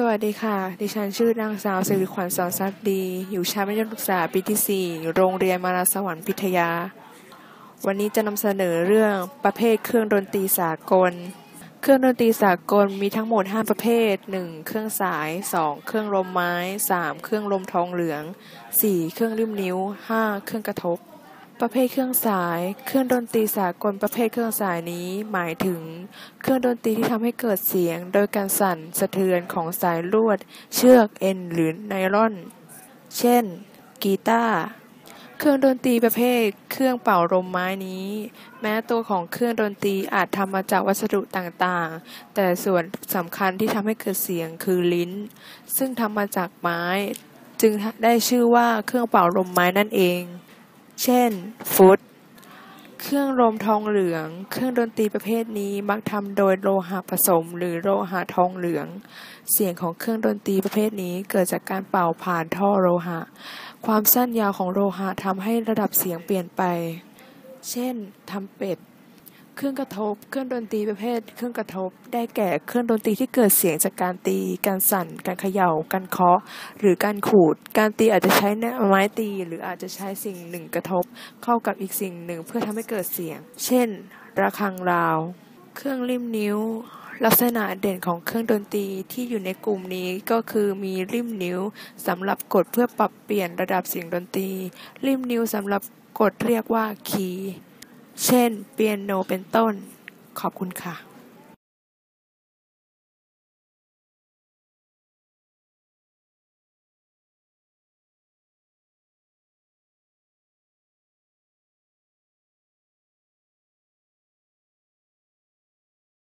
สวัสดีค่ะ ดิฉันชื่อนางสาวสิริขวัญสอนซักดี อยู่ชั้นมัธยมศึกษาปีที่ 4 โรงเรียนมาราสวรรค์พิทยา วันนี้จะนำเสนอเรื่องประเภทเครื่องดนตรีสากล เครื่องดนตรีสากลมีทั้งหมด 5 ประเภท 1. เครื่องสาย 2. เครื่องลมไม้ 3. เครื่องลมทองเหลือง 4. เครื่องริมนิ้ว 5. เครื่องกระทบ ประเภทเครื่องสาย เครื่องดนตรีสากลประเภทเครื่องสายนี้ หมายถึง เครื่องดนตรีที่ทำให้เกิดเสียง โดยการสั่นสะเทือนของสายลวด เชือกเอ็นหรือไนลอน เช่น กีตาร์เครื่องดนตรีประเภท เครื่องเป่าลมไม้นี้ แม้ตัวของเครื่องดนตรีอาจทำมาจากวัสดุต่างๆ แต่ส่วนสำคัญที่ทำให้เกิดเสียงคือลิ้น ซึ่งทำมาจากไม้ จึงได้ชื่อว่าเครื่องเป่าลมไม้นั่นเอง เช่น ฟุต เครื่องลมทองเหลือง เครื่องดนตรีประเภทนี้มักทำโดยโลหะผสม หรือโลหะทองเหลือง เสียงของเครื่องดนตรีประเภทนี้เกิดจากการเป่าผ่านท่อโลหะ ความสั้นยาวของโลหะทำให้ระดับเสียงเปลี่ยนไป เช่นทำเป็ด เครื่องกระทบ เครื่องดนตรีประเภท เครื่องกระทบ ได้แก่เครื่องดนตรีที่เกิดเสียงจากการตี การสั่น การเขย่า การเคาะ หรือการขูด การตีอาจจะใช้ไม้ตี หรืออาจจะใช้สิ่งหนึ่งกระทบ เข้ากับอีกสิ่งหนึ่งเพื่อทำให้เกิดเสียง เช่น ระฆังราว เครื่องริมนิ้ว ลักษณะเด่นของเครื่องดนตรีที่อยู่ในกลุ่มนี้ก็คือมีริมนิ้วสำหรับกดเพื่อปรับเปลี่ยนระดับเสียงดนตรี ริมนิ้วสำหรับกดเรียกว่าคีย์ เช่น เปียโนเป็นต้น ขอบคุณค่ะ